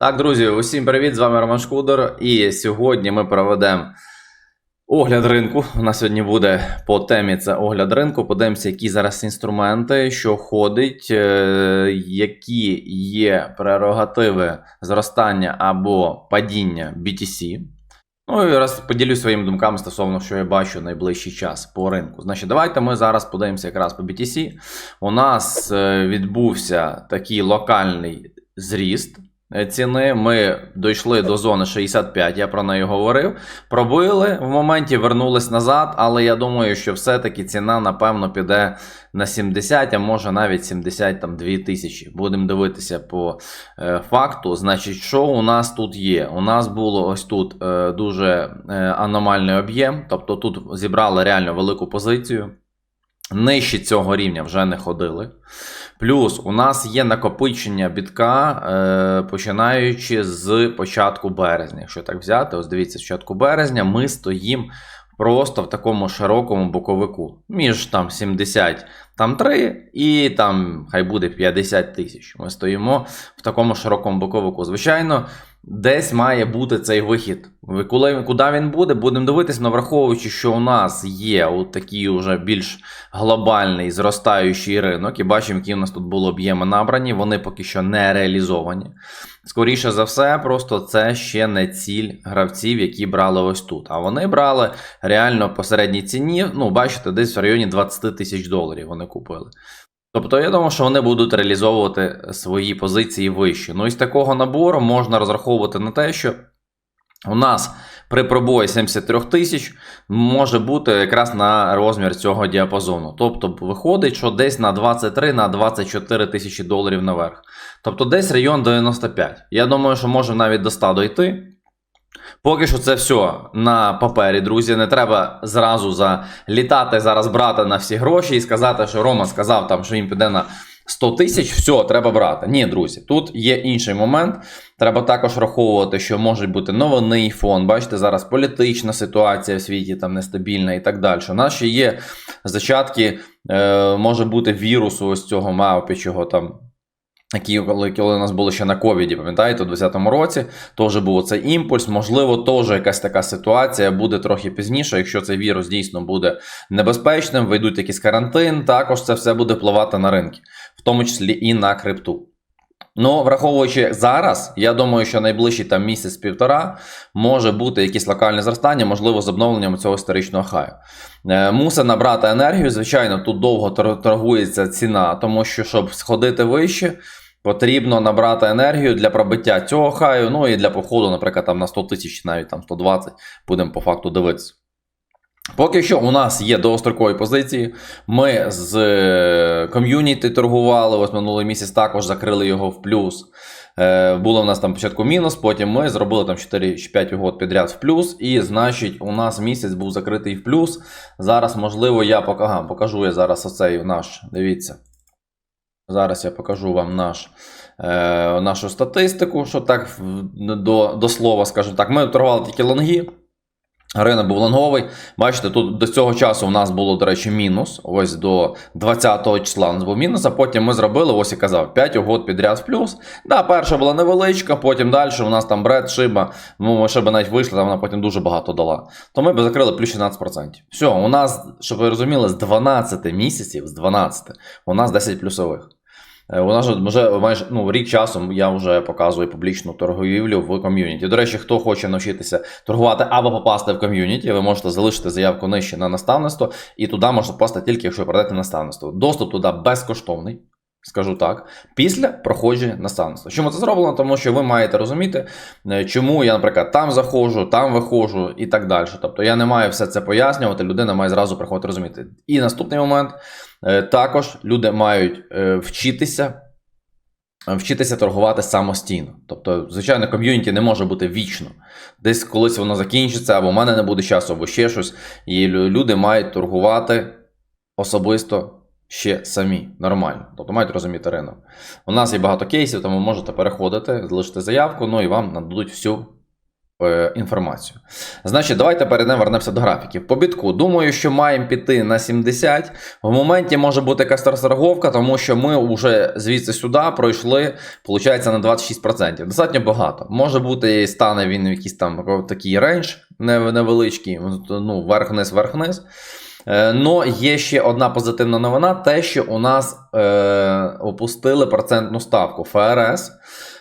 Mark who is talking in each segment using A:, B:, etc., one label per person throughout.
A: Так, друзі, усім привіт! З вами Роман Шкудер. І сьогодні ми проведемо огляд ринку. У нас сьогодні буде по темі це огляд ринку. Подивимося, які зараз інструменти, що ходить, е, які є прерогативи зростання або падіння BTC. Ну і раз поділюсь своїми думками стосовно, що я бачу найближчий час по ринку. Значить, давайте ми зараз подивимося якраз по BTC. У нас е, відбувся такий локальний зріст ціни. Ми дійшли до зони 65, я про неї говорив. Пробили в моменті, вернулись назад, але я думаю, що все-таки ціна, напевно, піде на 70, а може навіть 72 тисячі. Будемо дивитися по е, факту. Значить, що у нас тут є? У нас було ось тут е, дуже е, аномальний об'єм, тобто тут зібрали реально велику позицію. Нижче цього рівня вже не ходили. Плюс у нас є накопичення бітка, е, починаючи з початку березня. Якщо так взяти, ось дивіться, з початку березня ми стоїмо просто в такому широкому боковику. Між там 70 там 3 і там хай буде 50 тисяч. Ми стоїмо в такому широкому боковику. Звичайно, десь має бути цей вихід. Коли, куди він буде, будемо дивитися, але враховуючи, що у нас є от такий уже більш глобальний зростаючий ринок, і бачимо, які у нас тут були об'єми набрані, вони поки що не реалізовані. Скоріше за все, просто це ще не ціль гравців, які брали ось тут. А вони брали реально по середній ціні, ну, бачите, десь в районі 20 тисяч доларів вони купили. Тобто, я думаю, що вони будуть реалізовувати свої позиції вище. Ну і з такого набору можна розраховувати на те, що у нас при пробої 73 тисяч може бути якраз на розмір цього діапазону. Тобто виходить, що десь на 23 на 24 тисячі доларів наверх. Тобто десь район 95. Я думаю, що може навіть до 100 дойти. Поки що це все на папері, друзі. Не треба зразу залітати зараз брати на всі гроші і сказати, що Рома сказав, там, що їм піде на 100 тисяч, все, треба брати. Ні, друзі, тут є інший момент. Треба також враховувати, що може бути новинний фон. Бачите, зараз політична ситуація в світі там нестабільна і так далі. У нас ще є зачатки, е, може бути вірусу ось цього мавпічого там. Які коли, коли у нас було ще на ковіді, пам'ятаєте, у 2020 році теж був цей імпульс. Можливо, теж якась така ситуація буде трохи пізніше. Якщо цей вірус дійсно буде небезпечним, вийдуть якийсь карантин, також це все буде впливати на ринки, в тому числі і на крипту. Ну, враховуючи зараз, я думаю, що найближчий там місяць-півтора може бути якесь локальне зростання, можливо, з обновленням цього історичного хаю. Е, мусить набрати енергію. Звичайно, тут довго торгується ціна, тому що, щоб сходити вище, потрібно набрати енергію для пробиття цього хаю, ну і для походу, наприклад, там на 100 тисяч, навіть там 120, будемо по факту дивитися. Поки що у нас є довгострокові позиції. Ми з е, ком'юніті торгували. Ось минулий місяць також закрили його в плюс. Е, було в нас там спочатку мінус, потім ми зробили там 4-5 угод підряд в плюс. І значить, у нас місяць був закритий в плюс. Зараз, можливо, я пока- ага, покажу я зараз оцей наш. Дивіться. Зараз я покажу вам наш, е, нашу статистику, що так до, до слова скажу так. Ми торгували тільки лонги. Ринок був лонговий. Бачите, тут до цього часу у нас було, до речі, мінус. Ось до 20 числа у нас був мінус, а потім ми зробили, ось я казав, 5 угод підряд в плюс. Да, перша була невеличка, потім далі у нас там бред, шиба. Ну, ми шиба навіть вийшла, там вона потім дуже багато дала. То ми б закрили плюс 16%. Все, у нас, щоб ви розуміли, з 12 місяців, з 12, у нас 10 плюсових. Е, У нас же вже майже ну, рік часом я вже показую публічну торгівлю в ком'юніті. До речі, хто хоче навчитися торгувати або попасти в ком'юніті, ви можете залишити заявку нижче на наставництво, і туди можна попасти тільки якщо продати наставництво. Доступ туди безкоштовний. Скажу так, після проходження наставництва. Чому це зроблено? Тому що ви маєте розуміти, е, чому я, наприклад, там заходжу, там виходжу і так далі. Тобто я не маю все це пояснювати, людина має зразу приходити розуміти. І наступний момент е, також люди мають е, вчитися. Вчитися торгувати самостійно. Тобто, звичайно, ком'юніті не може бути вічно. Десь колись воно закінчиться, або в мене не буде часу, або ще щось. І люди мають торгувати особисто ще самі нормально. Тобто мають розуміти ринок. У нас є багато кейсів, тому можете переходити, залишити заявку, ну і вам нададуть всю е, інформацію. Значить, давайте перейдемо, вернемося до графіків. По бітку, думаю, що маємо піти на 70. В моменті може бути якась розторговка, тому що ми вже звідси сюди пройшли, виходить, на 26%. Достатньо багато. Може бути, стане він якийсь там такий рейндж невеличкий, ну, вверх-вниз, вверх-вниз. Е, Но є ще одна позитивна новина: те, що у нас е, опустили процентну ставку ФРС.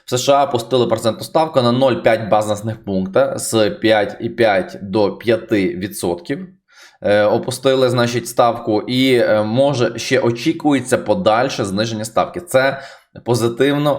A: В США опустили процентну ставку на 0,5 базисних пункта з 5,5 до 5%. Е, опустили, значить, ставку, і е, може ще очікується подальше зниження ставки. Це позитивно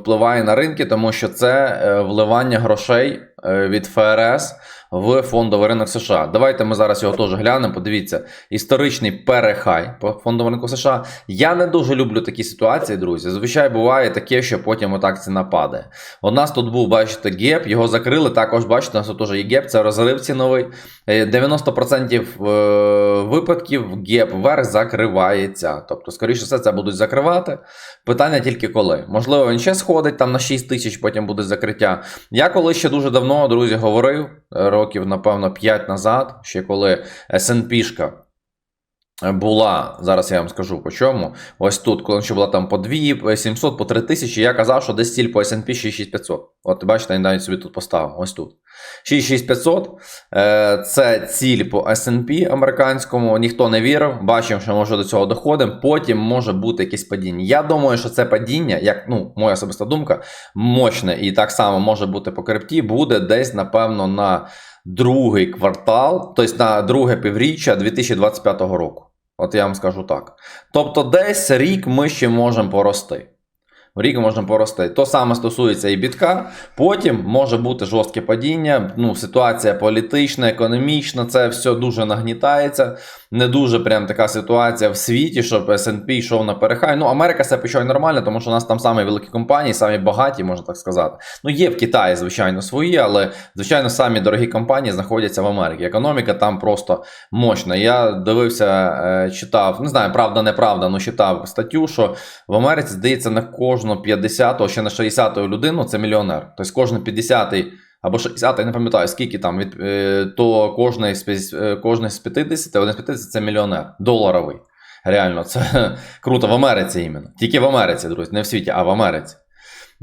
A: впливає на ринки, тому що це вливання грошей від ФРС в фондовий ринок США. Давайте ми зараз його теж глянемо. Подивіться, історичний перехай по фондовому ринку США. Я не дуже люблю такі ситуації, друзі. Зазвичай буває таке, що потім отак ціна падає. У нас тут був, бачите, геп, його закрили. Також бачите, у нас тут теж є геп, це розрив ціновий. Е, 90% е, випадків геп вверх закривається. Тобто, скоріше все, це будуть закривати. Питання тільки коли. Можливо, він ще сходить там на 6 тисяч, потім буде закриття. Я коли ще дуже давно, друзі, говорив, е, років, напевно, 5 назад, ще коли S&P-шка була, зараз я вам скажу по чому. Ось тут, коли ще була там по 2, 700, по 3 тисячі, я казав, що десь ціль по S&P 6500. От бачите, я навіть собі тут поставив, ось тут. 6500 е, це ціль по S&P американському, ніхто не вірив, бачимо, що може до цього доходимо, потім може бути якесь падіння. Я думаю, що це падіння, як ну, моя особиста думка, мощне і так само може бути по крипті, буде десь, напевно, на другий квартал, тобто на друге півріччя 2025 року. От я вам скажу так. Тобто, десь рік ми ще можемо порости. Рік можна порости. То саме стосується і бітка. Потім може бути жорстке падіння. Ну, ситуація політична, економічна, це все дуже нагнітається. Не дуже прям така ситуація в світі, щоб S&P йшов на перехай. Ну, Америка себе почує нормально, тому що у нас там самі великі компанії, самі багаті, можна так сказати. Ну, є в Китаї, звичайно, свої, але звичайно, самі дорогі компанії знаходяться в Америці. Економіка там просто мощна. Я дивився, е, читав, не знаю, правда, неправда, але читав статтю, що в Америці здається на кожну 50-го, ще на 60-ту людину це мільйонер. Тобто кожен 50-й або 60, я не пам'ятаю, скільки там, від, е, то кожний з, е, кожний з 50, один з 50 це мільйонер доларовий. Реально, це круто в Америці іменно. Тільки в Америці, друзі, не в світі, а в Америці.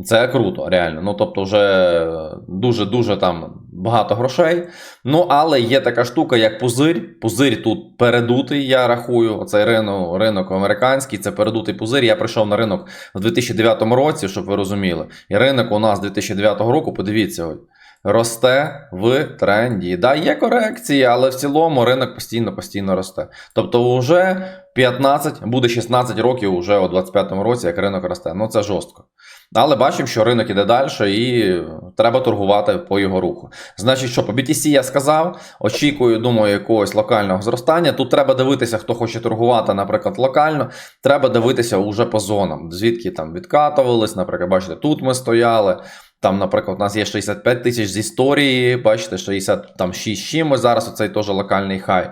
A: Це круто, реально. Ну, тобто, вже дуже-дуже там багато грошей. Ну, але є така штука, як пузир. Пузир тут передутий, я рахую. Оцей ринок, ринок американський, це передутий пузир. Я прийшов на ринок в 2009 році, щоб ви розуміли. І ринок у нас 2009 року, подивіться, ось, росте в тренді. Да, є корекції, але в цілому ринок постійно-постійно росте. Тобто, вже 15, буде 16 років уже у 25-му році, як ринок росте. Ну це жорстко. Але бачимо, що ринок іде далі і треба торгувати по його руху. Значить, що по BTC я сказав, очікую, думаю, якогось локального зростання. Тут треба дивитися, хто хоче торгувати, наприклад, локально. Треба дивитися уже по зонам, звідки там відкатувались. Наприклад, бачите, тут ми стояли. Там, наприклад, у нас є 65 тисяч з історії, бачите, 66 з чимось зараз оцей теж локальний хай.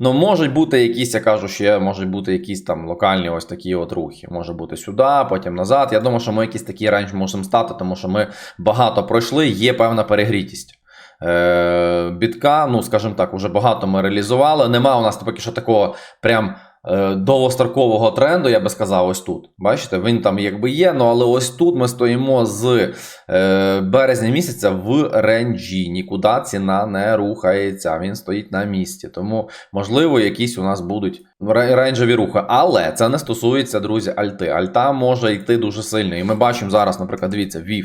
A: Ну, можуть бути якісь, я кажу, ще можуть бути якісь там локальні ось такі от рухи. Може бути сюди, потім назад. Я думаю, що ми якийсь такий рейндж можемо стати, тому що ми багато пройшли, є певна перегрітість. Е, бітка, ну, скажімо так, уже багато ми реалізували. Нема у нас поки що такого прям довгострокового тренду, я би сказав, ось тут. Бачите, він там якби є, ну але ось тут ми стоїмо з е, березня місяця в ренджі. Нікуди ціна не рухається, він стоїть на місці. Тому, можливо, якісь у нас будуть ре- рейнджові рухи. Але це не стосується, друзі, альти. Альта може йти дуже сильно. І ми бачимо зараз, наприклад, дивіться, VIF.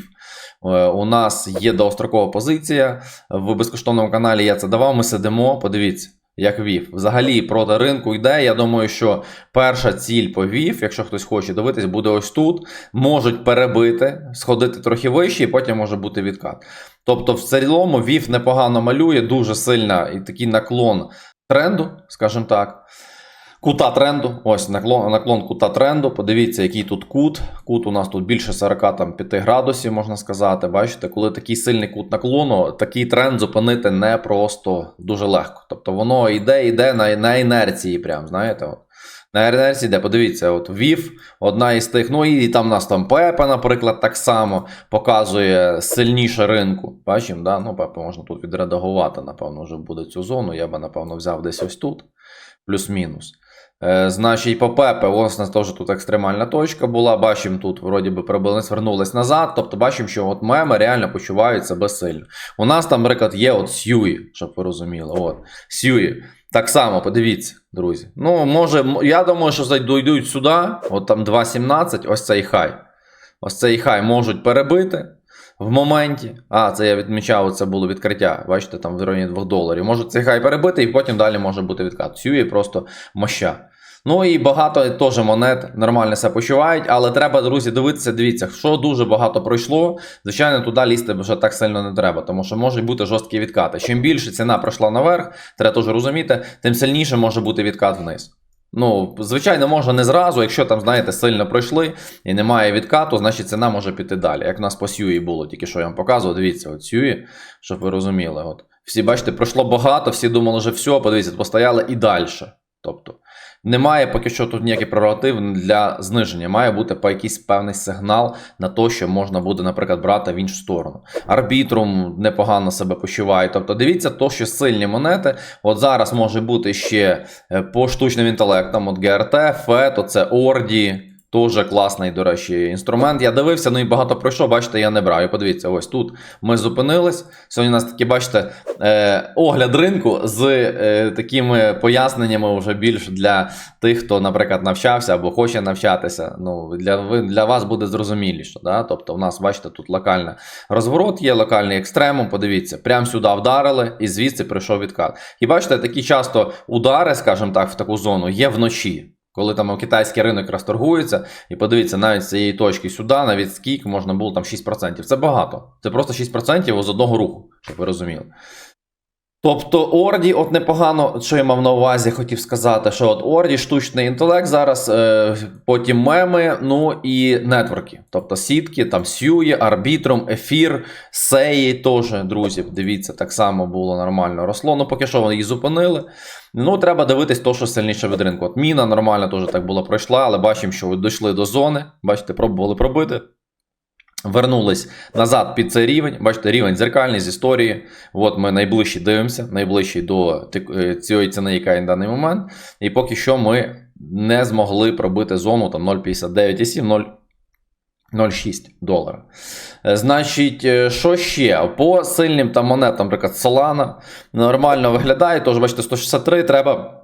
A: Е, У нас є довгострокова позиція. В безкоштовному каналі я це давав. Ми сидимо. Подивіться, як ВІФ. Взагалі проти ринку йде. Я думаю, що перша ціль по ВІФ, якщо хтось хоче дивитись, буде ось тут. Можуть перебити, сходити трохи вище, і потім може бути відкат. Тобто, в цілому ВІФ непогано малює, дуже сильна і такий наклон тренду, скажімо так. Кута тренду, ось наклон, наклон кута тренду. Подивіться, який тут кут. Кут у нас тут більше 45 градусів, можна сказати. Бачите, коли такий сильний кут наклону, такий тренд зупинити не просто дуже легко. Тобто воно йде, йде на, на інерції, прям, знаєте. От. На РНРС йде, подивіться, от ВІФ, одна із тих, ну і там у нас там Пепа, наприклад, так само показує сильніше ринку. Бачимо, да? ну Пепа можна тут відредагувати, напевно, вже буде цю зону. Я би, напевно, взяв десь ось тут, плюс-мінус. Е, значить, по Пепе, ось у нас теж тут екстремальна точка була. Бачимо, тут вроді би прибились, вернулись назад. Тобто бачимо, що от меми реально почувають себе сильно. У нас там, наприклад, є от Сьюї, щоб ви розуміли. От, Сьюї. Так само, подивіться, друзі. Ну, може, я думаю, що дійдуть сюди, от там 2.17, ось цей хай. Ось цей хай можуть перебити в моменті. А, це я відмічав, це було відкриття. Бачите, там в районі 2 доларів. Можуть цей хай перебити, і потім далі може бути відкат. Сює просто моща. Ну і багато теж монет нормально себе почувають, але треба, друзі, дивитися, дивіться, що дуже багато пройшло. Звичайно, туди лізти вже так сильно не треба, тому що можуть бути жорсткі відкати. Чим більше ціна пройшла наверх, треба теж розуміти, тим сильніше може бути відкат вниз. Ну, звичайно, може не зразу, якщо там, знаєте, сильно пройшли і немає відкату, значить ціна може піти далі. Як у нас по Сюї було, тільки що я вам показував, дивіться, от Сюї, щоб ви розуміли. От. Всі, бачите, пройшло багато, всі думали, що все, подивіться, постояли і далі. Тобто, немає поки що тут ніяких прерогатив для зниження. Має бути по якийсь певний сигнал на те, що можна буде, наприклад, брати в іншу сторону. Арбітрум непогано себе почуває. Тобто, дивіться, то, що сильні монети. От зараз може бути ще е, по штучним інтелектам. От ГРТ, ФЕТ, оце Орді. Теж класний, до речі, інструмент. Я дивився, ну і багато пройшов, бачите, я не брав. І подивіться, ось тут ми зупинились. Сьогодні у нас такі, бачите, е, огляд ринку з е, такими поясненнями вже більш для тих, хто, наприклад, навчався або хоче навчатися. Ну, для, для вас буде зрозуміліше. Да? Тобто, у нас, бачите, тут локальний розворот є, локальний екстремум. Подивіться, прямо сюди вдарили і звідси прийшов відкат. І бачите, такі часто удари, скажімо так, в таку зону є вночі. Коли там китайський ринок розторгується, і подивіться, навіть з цієї точки сюди, навіть скільки можна було там 6%. Це багато. Це просто 6% з одного руху, щоб ви розуміли. Тобто Орді, от непогано, що я мав на увазі, хотів сказати, що от Орді, штучний інтелект зараз, е, потім меми, ну і нетворки. Тобто сітки, там Сюї, Арбітрум, Ефір, Сеї теж, друзі, дивіться, так само було нормально росло. Ну поки що вони її зупинили. Ну, треба дивитись то, що сильніше від ринку. От міна нормально теж так було пройшла, але бачимо, що дійшли до зони. Бачите, пробували пробити. Вернулись назад під цей рівень. Бачите, рівень дзеркальний з історії. От ми найближчі дивимося, найближчий до е, цієї ціни, яка є на даний момент. І поки що ми не змогли пробити зону там 0,59,7, 0. 0,6 долара. Значить, е, що ще? По сильним там монетам, наприклад, Solana нормально виглядає. Тож, бачите, 163 треба.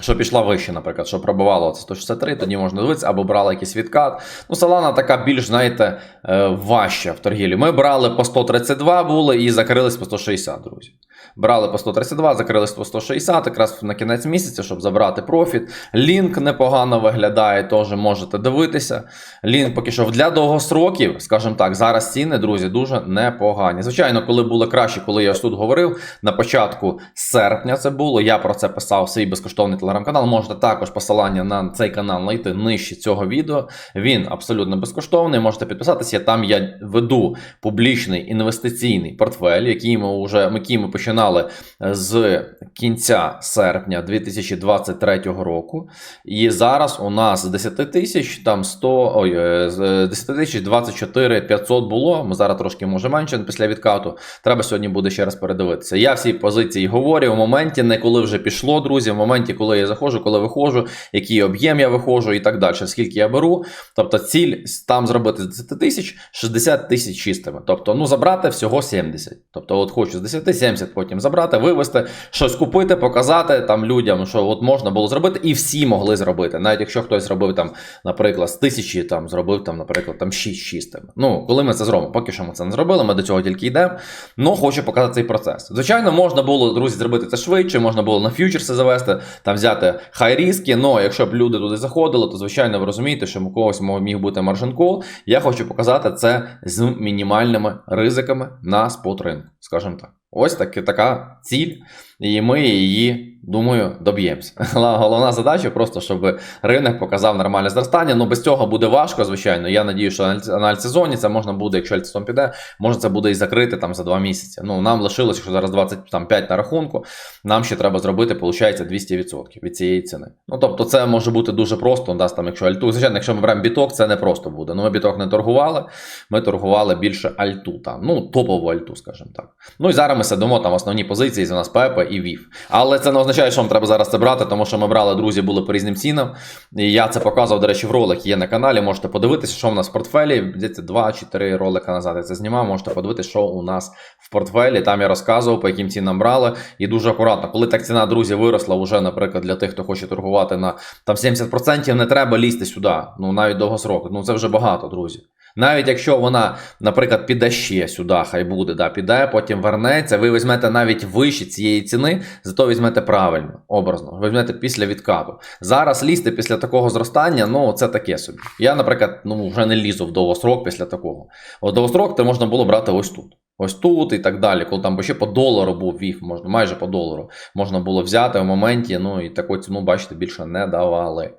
A: Що пішла вище, наприклад, що пробивало це 163, тоді можна дивитися, або брала якийсь відкат. Ну, Салана така більш, знаєте, е, важча в торгівлі. Ми брали по 132 були і закрились по 160, друзі. Брали по 132, закрились по 160, якраз на кінець місяця, щоб забрати профіт. Лінк непогано виглядає, теж можете дивитися. Лінк поки що для довгостроків, скажімо так, зараз ціни, друзі, дуже непогані. Звичайно, коли було краще, коли я ось тут говорив, на початку серпня це було. Я про це писав свій безкоштовний телеграм-канал. Можете також посилання на цей канал знайти нижче цього відео. Він абсолютно безкоштовний. Можете підписатися. Там я веду публічний інвестиційний портфель, який ми вже який ми починали з кінця серпня 2023 року. І зараз у нас з 10 тисяч там 100, ой, е, з 10 тисяч 24 500 було. Ми зараз трошки може менше після відкату. Треба сьогодні буде ще раз передивитися. Я всі позиції говорю в моменті, не коли вже пішло, друзі, в моменті, коли я заходжу, коли виходжу, який об'єм я виходжу і так далі, скільки я беру. Тобто ціль там зробити з 10 тисяч 60 тисяч чистими. Тобто, ну забрати всього 70. Тобто, от хочу з 10 70 потім забрати, вивести, щось купити, показати там людям, що от можна було зробити, і всі могли зробити. Навіть якщо хтось зробив там, наприклад, з тисячі там зробив там, наприклад, там 6 чистими. Ну, коли ми це зробимо, поки що ми це не зробили, ми до цього тільки йдемо. Ну, хочу показати цей процес. Звичайно, можна було, друзі, зробити це швидше, можна було на фьючерси завести, там взяти хай різки. Ну, якщо б люди туди заходили, то звичайно ви розумієте, що у когось міг бути маржин кол. Я хочу показати це з мінімальними ризиками на спот ринку, скажімо так. Ось таки, така ціль. і ми її, думаю, доб'ємося. Головна задача просто, щоб ринок показав нормальне зростання. Ну без цього буде важко, звичайно. Я надію, що аналь- аналіз це можна буде, якщо альтсом піде, можна це буде і закрити там за два місяці. Ну нам лишилось, якщо зараз 25 на рахунку, нам ще треба зробити, виходить, 200% від цієї ціни. Ну тобто, це може бути дуже просто. Дасть там, якщо альту, звичайно, якщо ми беремо біток, це не просто буде. Ну ми біток не торгували. Ми торгували більше альту там, ну топову альту, скажімо так. Ну і зараз ми сидимо там основні позиції. У нас Пепе і Вів. Але це не означає, що вам треба зараз це брати, тому що ми брали друзі, були по різним цінам. І я це показував, до речі, в ролик є на каналі. Можете подивитися, що в нас в портфелі. Десь 2 чи 3 ролика назад я це знімав. Можете подивитися, що у нас в портфелі. Там я розказував, по яким цінам брали. І дуже акуратно. Коли так ціна, друзі, виросла, вже, наприклад, для тих, хто хоче торгувати на там 70%, не треба лізти сюди. Ну навіть довгосрок. Ну це вже багато, друзі. Навіть якщо вона, наприклад, піде ще сюди, хай буде, да, піде, потім вернеться, ви візьмете навіть вище цієї ціни, зато візьмете правильно, образно, візьмете після відкату. Зараз лізти після такого зростання, ну це таке собі. Я, наприклад, ну вже не лізу в довгосрок після такого. От довгосрок це можна було брати ось тут. Ось тут і так далі, коли там ще по долару був вів, можна майже по долару можна було взяти в моменті. Ну і таку ціну, бачите, більше не давали.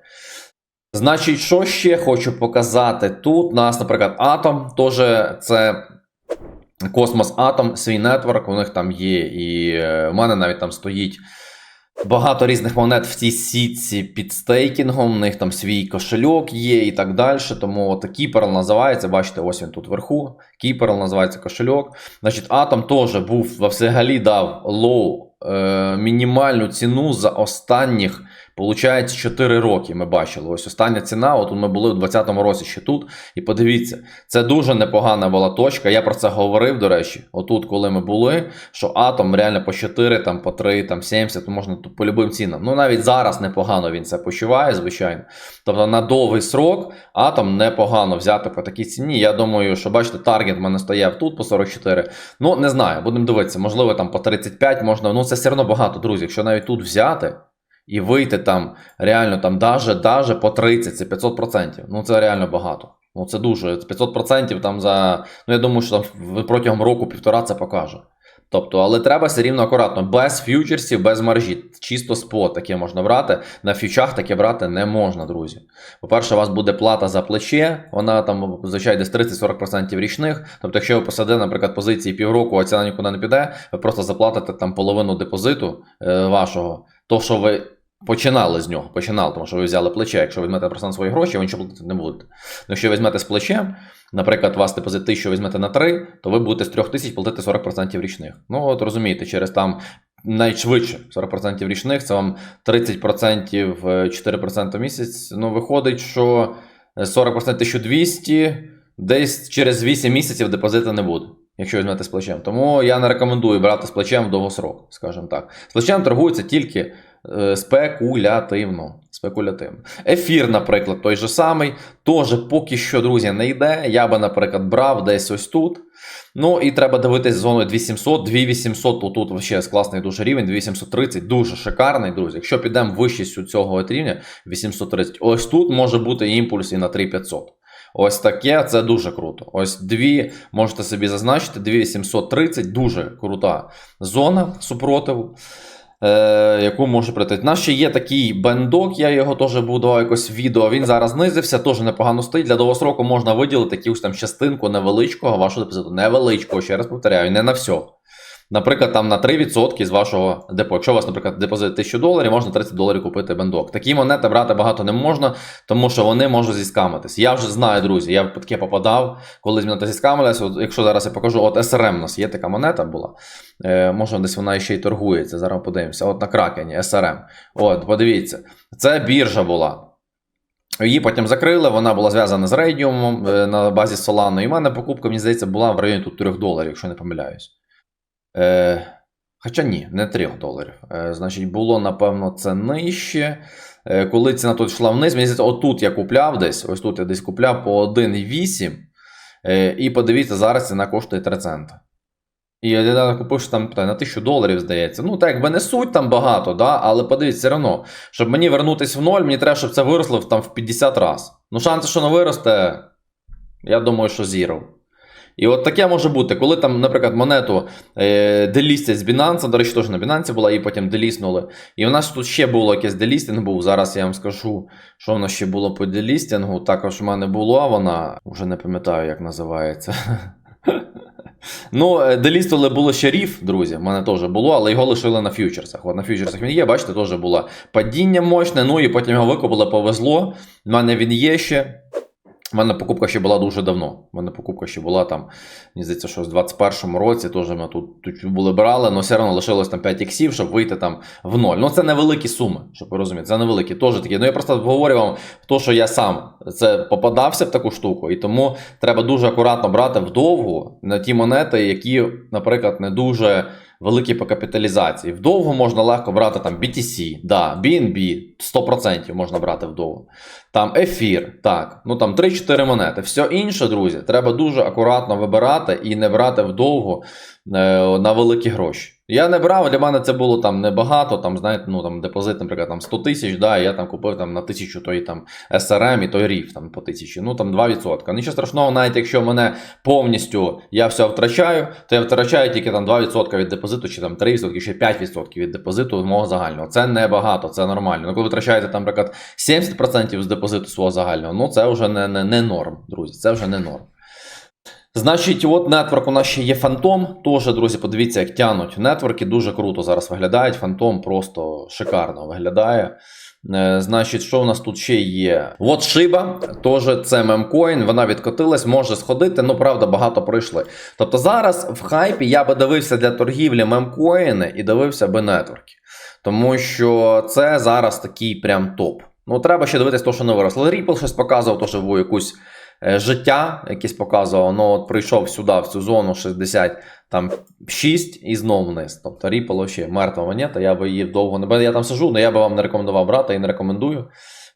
A: Значить, що ще хочу показати тут? У нас, наприклад, Атом, теж це Космос Атом, свій нетворк, у них там є, і е, в мене навіть там стоїть багато різних монет в цій сітці під стейкінгом, у них там свій кошельок є і так далі. Тому от Кіперл називається, бачите, ось він тут вверху. Кіперл називається кошельок. Значить, Атом теж був взагалі дав лоу е, мінімальну ціну за останніх. Получається 4 роки. Ми бачили. Ось остання ціна. От ми були у 2020 році ще тут. І подивіться, це дуже непогана була точка. Я про це говорив, до речі, отут, коли ми були, що атом реально по 4, там, по 3, там 70, ну, можна по любим цінам. Ну навіть зараз непогано він це почуває, звичайно. Тобто на довгий срок атом непогано взяти по такій ціні. Я думаю, що бачите, таргет в мене стояв тут по 44. Ну, не знаю, будемо дивитися, можливо, там по 35 можна. Ну, це все одно багато, друзі. Якщо навіть тут взяти. І вийти там реально там даже, даже по 30, це 500%. Ну це реально багато. Ну це дуже. 500% там за. Ну я думаю, що там протягом року-півтора це покаже. Тобто, але треба все рівно акуратно, без ф'ючерсів, без маржі. Чисто спот таке можна брати. На фьючах таке брати не можна, друзі. По-перше, у вас буде плата за плече, вона там, звичайно, десь 30-40% річних. Тобто, якщо ви посадите, наприклад, позиції півроку, а ціна нікуди не піде, ви просто заплатите там половину депозиту е, вашого, то що ви. Починали з нього, починали, тому що ви взяли плече. Якщо ви візьмете просто на свої гроші, ви нічого платити не будете. Якщо ви візьмете з плечем, наприклад, у вас депозит 1000 візьмете на 3, то ви будете з 3000 платити 40% річних. Ну, от розумієте, через там найшвидше 40% річних, це вам 30% 4% в місяць. Ну, виходить, що 40% 1200, десь через 8 місяців депозиту не буде. Якщо візьмете з плечем. Тому я не рекомендую брати з плечем в довгосрок, скажімо так. З плечем торгується тільки е, спекулятивно. спекулятивно. Ефір, наприклад, той же самий, теж поки що, друзі, не йде. Я би, наприклад, брав десь ось тут. Ну і треба дивитися зоною 2700, 2800, тут, тут ще класний дуже рівень, 2830, дуже шикарний, друзі. Якщо підемо вище цього рівня, 830, ось тут може бути імпульс і на 3500. Ось таке, це дуже круто. Ось дві, можете собі зазначити, 2730, дуже крута зона супротиву, е, яку може прийти. У нас ще є такий бендок, я його теж будував якось відео. Він зараз знизився, теж непогано стоїть. Для довгостроку можна виділити якусь там частинку невеличкого вашого депозиту. Невеличкого, ще раз повторяю, не на все. Наприклад, там на 3% з вашого депо. Якщо у вас, наприклад, депозит 1000 доларів, можна 30 доларів купити бендок. Такі монети брати багато не можна, тому що вони можуть зіскамитись. Я вже знаю, друзі, я таке попадав, коли змінити зіскамилися. От, якщо зараз я покажу, от SRM у нас є така монета була. Е, Може, десь вона ще й торгується. Зараз подивимося. От на кракені, SRM. От, подивіться, це біржа була. Її потім закрили, вона була зв'язана з Radium на базі Solana. І в мене покупка, мені здається, була в районі тут 3 доларів, якщо не помиляюсь. Е, Хоча ні, не 3 доларів. Е, Значить, було, напевно, це нижче. Е, коли ціна тут йшла вниз, мені здається, отут я купляв десь, ось тут я десь купляв по 1,8. Е, і подивіться, зараз ціна коштує 3 цента. І я купив там на 1000 доларів, здається. Ну, так якби не суть там багато, да? але подивіться, все одно, щоб мені вернутися в ноль, мені треба, щоб це виросло там в 50 разів. Ну, шанси, що не виросте, я думаю, що зіро. І от таке може бути, коли там, наприклад, монету е, делістять з Binance, до речі, теж на Binance була, і потім деліснули. І у нас тут ще було якесь делістинг був. Зараз я вам скажу, що воно ще було по делістингу. Також в мене було, вона вже не пам'ятаю, як називається. Ну, е, делістили було ще ріф, друзі. В мене теж було, але його лишили на фьючерсах. От на фьючерсах він є, бачите, теж було падіння мощне, ну і потім його викупили, повезло. В мене він є ще. У мене покупка ще була дуже давно. У мене покупка ще була там, мені здається, що в 21-му році теж ми тут, тут були брали, але все одно лишилось там 5 іксів, щоб вийти там в ноль. Ну це невеликі суми, щоб ви розумієте. Це невеликі, теж такі. Ну я просто говорю вам, то, що я сам це попадався в таку штуку, і тому треба дуже акуратно брати вдовгу на ті монети, які, наприклад, не дуже великі по капіталізації. Вдовго можна легко брати там BTC, да, BNB, 100% можна брати вдовго. Там ефір, так, ну там 3-4 монети. Все інше, друзі, треба дуже акуратно вибирати і не брати вдовго е, на великі гроші. Я не брав, для мене це було там небагато, там, знаєте, ну там депозит, наприклад, там 100 тисяч, да, я там купив там на тисячу той там SRM і той ріф там по тисячі, ну там 2%. Нічого страшного, навіть якщо мене повністю я все втрачаю, то я втрачаю тільки там 2% від депозиту, чи там 3%, чи 5% від депозиту мого загального. Це небагато, це нормально. Ну, коли втрачаєте там, наприклад, 70% з депозиту свого загального, ну це вже не, не, не норм, друзі, це вже не норм. Значить, от нетворк у нас ще є Фантом. Теж, друзі, подивіться, як тянуть. Нетворки дуже круто зараз виглядають. Фантом просто шикарно виглядає. Е, Значить, що у нас тут ще є? От Шиба, теж це мемкоін, вона відкотилась, може сходити, ну правда, багато пройшли. Тобто зараз в хайпі я би дивився для торгівлі мемкоїни і дивився би нетворки. Тому що це зараз такий прям топ. Ну, треба ще дивитися, то, що не виросло. Ripple щось показував, то, що був якусь життя якесь показував, ну от прийшов сюди, в цю зону 60, там 6 і знов вниз. Тобто Ripple ще мертва монета, я би її довго не Я там сижу, але я би вам не рекомендував брати і не рекомендую.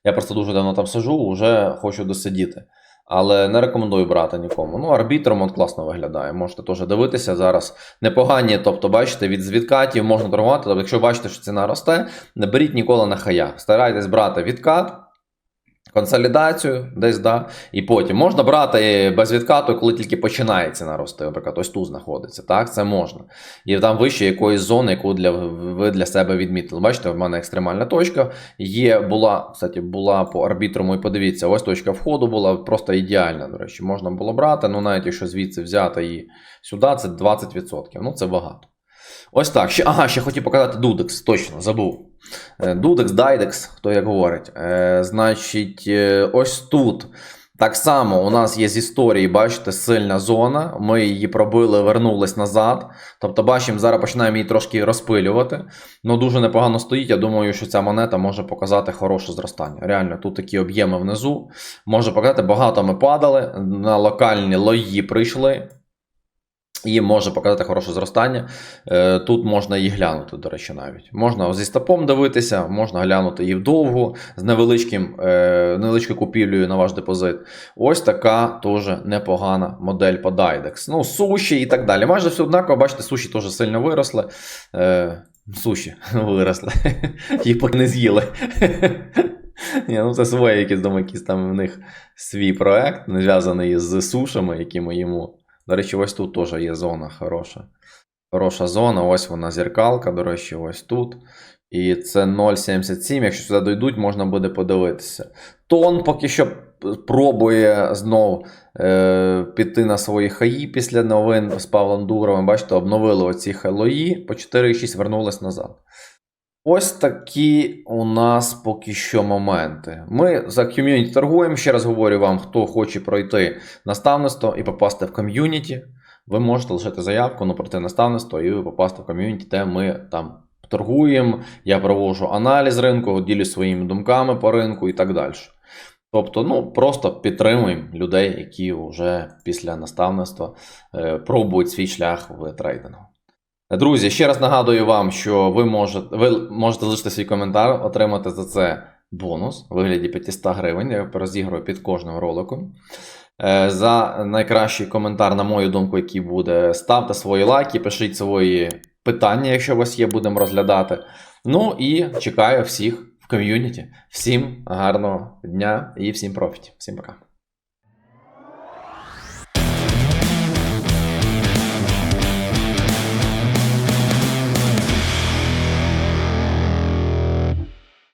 A: Я просто дуже давно там сижу, вже хочу досидіти. Але не рекомендую брати нікому. Ну, арбітром от класно виглядає. Можете теж дивитися зараз. Непогані, тобто, бачите, від відкатів можна торгувати. Тобто, якщо бачите, що ціна росте, не беріть ніколи на хаях. Старайтесь брати відкат, консолідацію десь, да, і потім можна брати без відкату, коли тільки починає ціна рости. Наприклад, ось тут знаходиться. Так, це можна. І там вище якоїсь зони, яку для, ви для себе відмітили. Бачите, в мене екстремальна точка. Є, була, кстати, була по арбітруму, і подивіться, ось точка входу була просто ідеальна. До речі, можна було брати. Ну, навіть якщо звідси взяти її сюди, це 20%. Ну, це багато. Ось так. Ще, ага, ще хотів показати Dudex, точно, забув. Е, Dudex, Dydex, хто як говорить. Е, значить, е, ось тут. Так само у нас є з історії, бачите, сильна зона. Ми її пробили, вернулись назад. Тобто, бачимо, зараз починаємо її трошки розпилювати. Ну, дуже непогано стоїть. Я думаю, що ця монета може показати хороше зростання. Реально, тут такі об'єми внизу. Може показати, багато ми падали, на локальні лої прийшли. І може показати хороше зростання. Е, Тут можна її глянути, до речі, навіть. Можна зі стопом дивитися, можна глянути її вдовгу з невеличким, е, невеличкою купівлею на ваш депозит. Ось така теж непогана модель по Dydex. Ну, суші і так далі. Майже все однаково, бачите, суші теж сильно виросли. Е, Суші виросли. Їх поки не з'їли. Ні, ну це своє якийсь там в них свій проект, не зв'язаний з сушами, які ми їмо. До речі, ось тут теж є зона хороша. Хороша зона, ось вона зеркалка, до речі, ось тут. І це 0,77. Якщо сюди дойдуть, можна буде подивитися. Тон поки що пробує знов е, піти на свої хаї після новин з Павлом Дуровим. Бачите, обновили оці хайлої, по 4,6 вернулись назад. Ось такі у нас поки що моменти. Ми за ком'юніті торгуємо. Ще раз говорю вам, хто хоче пройти наставництво і попасти в ком'юніті. Ви можете лишити заявку на пройти наставництво і попасти в ком'юніті, де ми там торгуємо. Я проводжу аналіз ринку, ділюсь своїми думками по ринку і так далі. Тобто, ну просто підтримуємо людей, які вже після наставництва е, пробують свій шлях в трейдингу. Друзі, ще раз нагадую вам, що ви можете, ви можете залишити свій коментар, отримати за це бонус у вигляді 500 гривень. Я розіграю під кожним роликом. Е, За найкращий коментар, на мою думку, який буде, ставте свої лайки, пишіть свої питання, якщо у вас є, будемо розглядати. Ну і чекаю всіх в ком'юніті. Всім гарного дня і всім профітів. Всім пока.